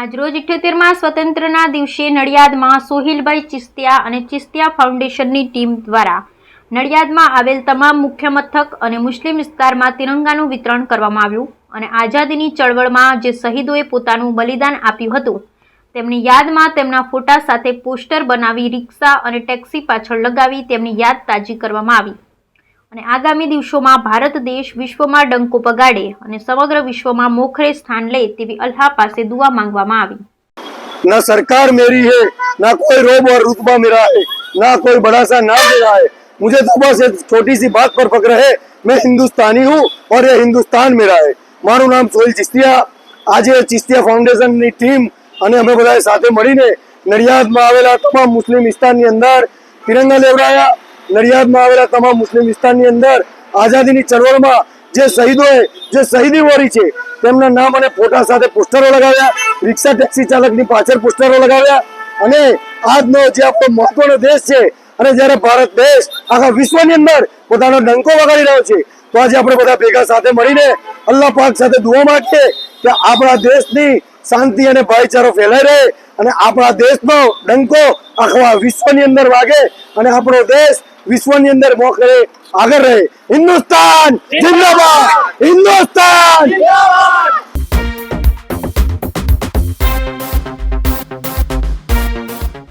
આજરોજ ઇઠ્યોતેરમાં સ્વતંત્રના દિવસે નડિયાદમાં સોહિલભાઈ ચિસ્તિયા અને ચિસ્તિયા ફાઉન્ડેશનની ટીમ દ્વારા નડિયાદમાં આવેલ તમામ મુખ્ય મથક અને મુસ્લિમ વિસ્તારમાં તિરંગાનું વિતરણ કરવામાં આવ્યું અને આઝાદીની ચળવળમાં જે શહીદોએ પોતાનું બલિદાન આપ્યું હતું, તેમની યાદમાં તેમના ફોટા સાથે પોસ્ટર બનાવી રિક્ષા અને ટેક્સી પાછળ લગાવી તેમની યાદ તાજી કરવામાં આવી. અને આગામી દિવસોમાં ભારત દેશ વિશ્વમાં ડંકો પગાડે અને સમગ્ર વિશ્વમાં મોખરે સ્થાન લે તેવી અલ્લાહ પાસે દુઆ માંગવામાં આવી ना सरकार मेरी है ना कोई रोब और रुतबा मेरा है ना कोई बड़ा सा नाम मेरा है मुझे तो बस एक छोटी सी बात पर फक्र है मैं हिंदुस्तानी हूँ और ये हिंदुस्तान मेरा है મારું નામ સોહિલ ચિસ્તિયા આજે ચિસ્તિયા ફાઉન્ડેશનની ટીમ અને અમે બધાએ સાથે મળીને નડિયાદમાં આવેલા તમામ મુસ્લિમ વિસ્તારની અંદર તિરંગા લેવડાયા નડિયાદમાં આવેલા તમામ મુસ્લિમ વિસ્તારની અંદર આઝાદીની ચળવળમાં જે શહીદોએ જે શહીદી વોરી છે, તેમના નામ અને ફોટા સાથે પોસ્ટરો લગાવ્યા, રિક્ષા ટેક્સી ચાલકની પાછળ પોસ્ટરો લગાવ્યા અને આજનો જે આપણો મહત્વનો દેશ છે અને જ્યારે ભારત દેશ આખા વિશ્વની અંદર પોતાનો ડંકો વગાડી રહ્યો છે, તો આજે આપણે બધા ભેગા સાથે મળીને અલ્લાહ પાક સાથે દુઆ માંગીએ કે આપણા દેશની શાંતિ અને ભાઈચારો ફેલાઈ રહે અને આપણા દેશનો ડંકો આખા વિશ્વની અંદર વાગે અને આપણો દેશ વિશ્વની અંદર મોખરે આગળ રહે. હિન્દુસ્તાન, જિંદાબાદ. હિન્દુસ્તાન.